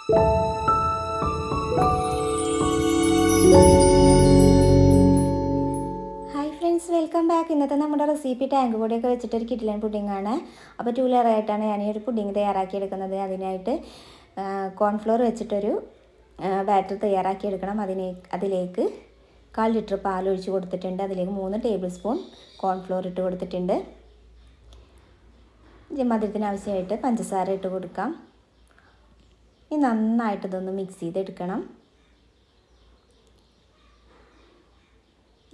Hi friends welcome back ഇന്നത്തെ നമ്മുടെ recipe tank പൊടിയൊക്കെ വെച്ചിട്ടൊരു കിറ്റിലൻ ആണ്. അപ്പോൾ ടു ലെയറായിട്ടാണ് ഞാൻ ഈ ഒരു പുഡിങ് തയ്യാറാക്കിയെടുക്കുന്നത്. അതിനായിട്ട് കോൺഫ്ലോർ വെച്ചിട്ടൊരു ബാറ്റർ തയ്യാറാക്കിയെടുക്കണം. അതിനെ അതിലേക്ക് കാൽ ലിറ്റർ പാൽ ഒഴിച്ച് കൊടുത്തിട്ടുണ്ട്. അതിലേക്ക് മൂന്ന് ടേബിൾ സ്പൂൺ കോൺഫ്ലോർ ഇട്ട് കൊടുത്തിട്ടുണ്ട്. മധുരത്തിന് ആവശ്യമായിട്ട് പഞ്ചസാര ഇട്ട് കൊടുക്കാം. ഇനി നന്നായിട്ട് ഇതൊന്ന് മിക്സ് ചെയ്തെടുക്കണം.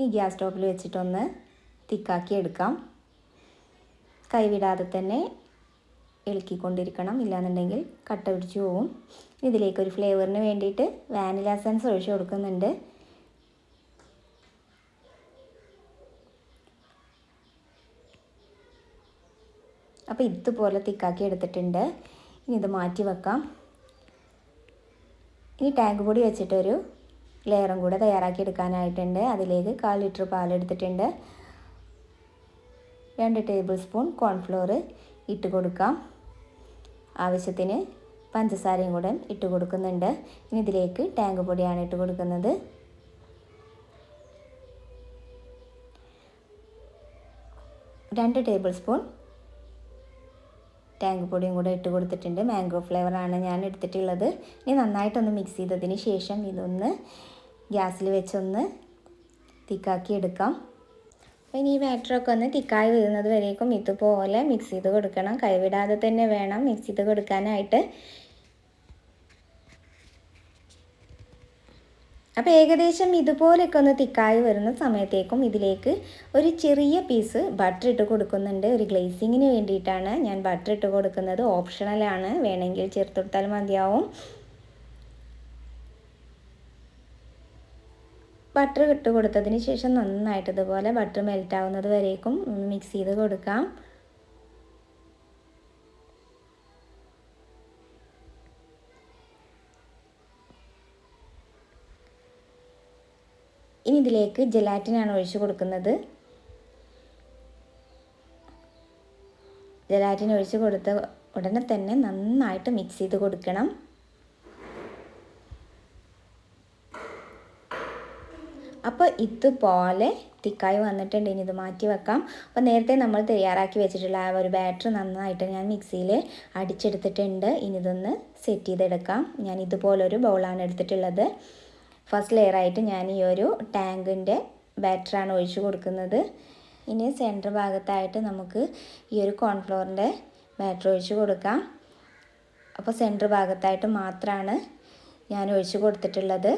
ഈ ഗ്യാസ് സ്റ്റോപ്പിൽ വെച്ചിട്ടൊന്ന് തിക്കാക്കി എടുക്കാം. കൈവിടാതെ തന്നെ ഇളക്കിക്കൊണ്ടിരിക്കണം. ഇല്ലാന്നുണ്ടെങ്കിൽ കട്ട പിടിച്ചു പോവും. ഇതിലേക്ക് ഒരു ഫ്ലേവറിന് വേണ്ടിയിട്ട് വാനില എസൻസ് ഒഴിച്ചു കൊടുക്കുന്നുണ്ട്. അപ്പോൾ ഇതുപോലെ തിക്കാക്കി എടുത്തിട്ടുണ്ട്. ഇനി ഇത് മാറ്റി വെക്കാം. ഇനി ടാങ്ക് പൊടി വെച്ചിട്ടൊരു ലെയറും കൂടെ തയ്യാറാക്കി എടുക്കാനായിട്ടുണ്ട്. അതിലേക്ക് കാൽ ലിറ്റർ പാലെടുത്തിട്ടുണ്ട് രണ്ട് ടേബിൾ സ്പൂൺ കോൺഫ്ലോർ ഇട്ട് കൊടുക്കാം. ആവശ്യത്തിന് പഞ്ചസാരയും കൂടെ ഇട്ട് കൊടുക്കുന്നുണ്ട്. ഇനി ഇതിലേക്ക് ടാങ്ക് പൊടിയാണ് ഇട്ട് കൊടുക്കുന്നത്. രണ്ട് ടേബിൾ സ്പൂൺ ടാങ്ക് പൊടിയും കൂടെ ഇട്ട് കൊടുത്തിട്ടുണ്ട്. മാംഗോ ഫ്ലേവറാണ് ഞാൻ എടുത്തിട്ടുള്ളത്. ഇനി നന്നായിട്ടൊന്ന് മിക്സ് ചെയ്തതിന് ശേഷം ഇതൊന്ന് ഗ്യാസിൽ വെച്ചൊന്ന് തിക്കാക്കി എടുക്കാം. അപ്പോൾ ഇനി ഈ ബാറ്ററൊക്കെ ഒന്ന് തിക്കായി വരുന്നത് വരേക്കും ഇതുപോലെ മിക്സ് ചെയ്ത് കൊടുക്കണം. കൈവിടാതെ തന്നെ വേണം മിക്സ് ചെയ്ത് കൊടുക്കാനായിട്ട്. അപ്പോൾ ഏകദേശം ഇതുപോലെയൊക്കെ ഒന്ന് തിക്കായി വരുന്ന സമയത്തേക്കും ഇതിലേക്ക് ഒരു ചെറിയ പീസ് ബട്ടർ ഇട്ട് കൊടുക്കുന്നുണ്ട്. ഒരു ഗ്ലേസിങ്ങിന് വേണ്ടിയിട്ടാണ് ഞാൻ ബട്ടർ ഇട്ട് കൊടുക്കുന്നത്. ഓപ്ഷണലാണ് വേണമെങ്കിൽ ചേർത്തെടുത്താൽ മതിയാവും. ബട്ടർ ഇട്ട് കൊടുത്തതിന് ശേഷം നന്നായിട്ട് ഇതുപോലെ ബട്ടർ മെൽറ്റ് ആവുന്നത് വരേക്കും. മിക്സ് ചെയ്ത് കൊടുക്കാം. ഇനി ഇതിലേക്ക് ജലാറ്റിനാണ് ഒഴിച്ചു കൊടുക്കുന്നത്. ജലാറ്റിൻ ഒഴിച്ച് കൊടുത്ത ഉടനെ തന്നെ നന്നായിട്ട് മിക്സ് ചെയ്ത് കൊടുക്കണം. അപ്പോൾ ഇതുപോലെ തിക്കായി വന്നിട്ടുണ്ട്. ഇനി ഇത് മാറ്റി വെക്കാം. അപ്പോൾ നേരത്തെ നമ്മൾ തയ്യാറാക്കി വെച്ചിട്ടുള്ള ആ ഒരു ബാറ്റർ നന്നായിട്ട് ഞാൻ മിക്സിയിൽ അടിച്ചെടുത്തിട്ടുണ്ട്. ഇനി ഇതൊന്ന് സെറ്റ് ചെയ്തെടുക്കാം. ഞാൻ ഇതുപോലൊരു ബൗളാണ് എടുത്തിട്ടുള്ളത്. ഫസ്റ്റ് ലെയറായിട്ട് ഞാൻ ഈ ഒരു ടാങ്കിന്റെ ബാറ്ററാണ് ഒഴിച്ചു കൊടുക്കുന്നത്. ഇനി സെന്റർ ഭാഗത്തായിട്ട് നമുക്ക് ഈ ഒരു കോൺഫ്ലോറിന്റെ ബാറ്റർ ഒഴിച്ചു കൊടുക്കാം. അപ്പോൾ സെന്റർ ഭാഗത്തായിട്ട് മാത്രമാണ് ഞാൻ ഒഴിച്ചു കൊടുത്തിട്ടുള്ളത്.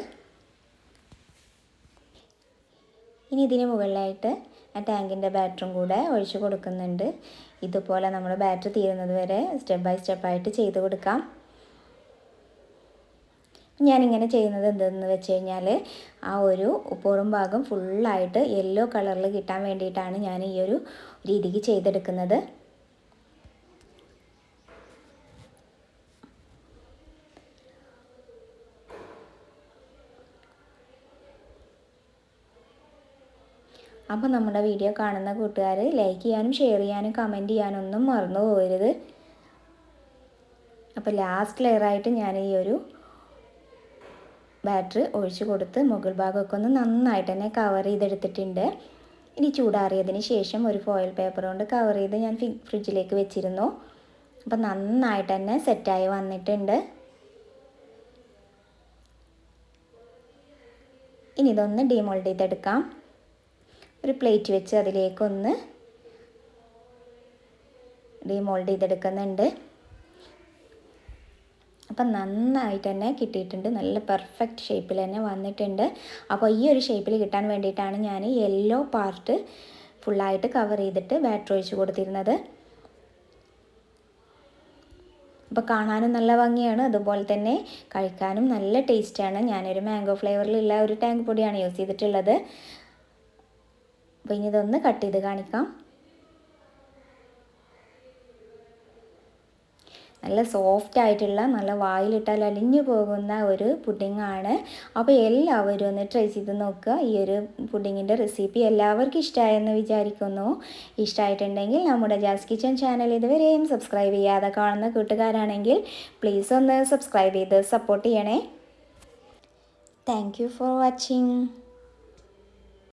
ഇനി ഇതിന് മുകളിലായിട്ട് ആ ടാങ്കിന്റെ ബാറ്ററും കൂടെ ഒഴിച്ചു കൊടുക്കുന്നുണ്ട്. ഇതുപോലെ നമ്മൾ ബാറ്ററി തീരുന്നത് വരെ സ്റ്റെപ്പ് ബൈ സ്റ്റെപ്പായിട്ട് ചെയ്ത് കൊടുക്കാം. ഞാനിങ്ങനെ ചെയ്യുന്നത് എന്തെന്ന് വെച്ച് കഴിഞ്ഞാൽ ആ ഒരു പുറം ഭാഗം ഫുള്ളായിട്ട് യെല്ലോ കളറിൽ കിട്ടാൻ വേണ്ടിയിട്ടാണ് ഞാൻ ഈ ഒരു രീതിക്ക് ചെയ്തെടുക്കുന്നത്. അപ്പോൾ നമ്മുടെ വീഡിയോ കാണുന്ന കൂട്ടുകാർ ലൈക്ക് ചെയ്യാനും ഷെയർ ചെയ്യാനും കമന്റ് ചെയ്യാനും ഒന്നും മറന്നു പോകരുത്. അപ്പോൾ ലാസ്റ്റ് ലെയറായിട്ട് ഞാൻ ഈ ഒരു ബാറ്ററി ഒഴിച്ചു കൊടുത്ത് മുകൾ ഭാഗമൊക്കെ ഒന്ന് നന്നായിട്ട് തന്നെ കവർ ചെയ്തെടുത്തിട്ടുണ്ട്. ഇനി ചൂടാറിയതിന് ശേഷം ഒരു ഫോയിൽ പേപ്പർ കൊണ്ട് കവർ ചെയ്ത് ഞാൻ ഫ്രിഡ്ജിലേക്ക് വെച്ചിരുന്നു. അപ്പം നന്നായിട്ട് തന്നെ സെറ്റായി വന്നിട്ടുണ്ട്. ഇനി ഇതൊന്ന് ഡിമോൾഡ് ചെയ്തെടുക്കാം. ഒരു പ്ലേറ്റ് വെച്ച് അതിലേക്കൊന്ന് ഡിമോൾഡ് ചെയ്തെടുക്കുന്നുണ്ട്. അപ്പം നന്നായിട്ട് തന്നെ കിട്ടിയിട്ടുണ്ട്. നല്ല പെർഫെക്റ്റ് ഷേപ്പിൽ തന്നെ വന്നിട്ടുണ്ട്. അപ്പോൾ ഈ ഒരു ഷേപ്പിൽ കിട്ടാൻ വേണ്ടിയിട്ടാണ് ഞാൻ യെല്ലോ പാർട്ട് ഫുള്ളായിട്ട് കവർ ചെയ്തിട്ട് ബാറ്റർ ഒഴിച്ച് കൊടുത്തിരുന്നത്. അപ്പോൾ കാണാനും നല്ല ഭംഗിയാണ്. അതുപോലെ തന്നെ കഴിക്കാനും നല്ല ടേസ്റ്റാണ് ഞാനൊരു മാംഗോ ഫ്ലേവറിലുള്ള ഒരു ടാങ്ക് പൊടിയാണ് യൂസ് ചെയ്തിട്ടുള്ളത്. അപ്പോൾ ഇനി ഇതൊന്ന് കട്ട് ചെയ്ത് കാണിക്കാം. നല്ല സോഫ്റ്റ് ആയിട്ടുള്ള നല്ല വായിലിട്ടാൽ അലിഞ്ഞു പോകുന്ന ഒരു പുഡിങ്ങാണ് അപ്പോൾ എല്ലാവരും ഒന്ന് ട്രൈ ചെയ്ത് നോക്കുക. ഈ ഒരു പുഡിങ്ങിന്റെ റെസിപ്പി എല്ലാവർക്കും ഇഷ്ടമായെന്ന് വിചാരിക്കുന്നു. ഇഷ്ടമായിട്ടുണ്ടെങ്കിൽ നമ്മുടെ ജാസ് കിച്ചൺ ചാനൽ ഇതുവരെയും സബ്സ്ക്രൈബ് ചെയ്യാതെ കാണുന്ന കൂട്ടുകാരാണെങ്കിൽ പ്ലീസ് ഒന്ന് സബ്സ്ക്രൈബ് ചെയ്ത് സപ്പോർട്ട് ചെയ്യണേ. Thank for watching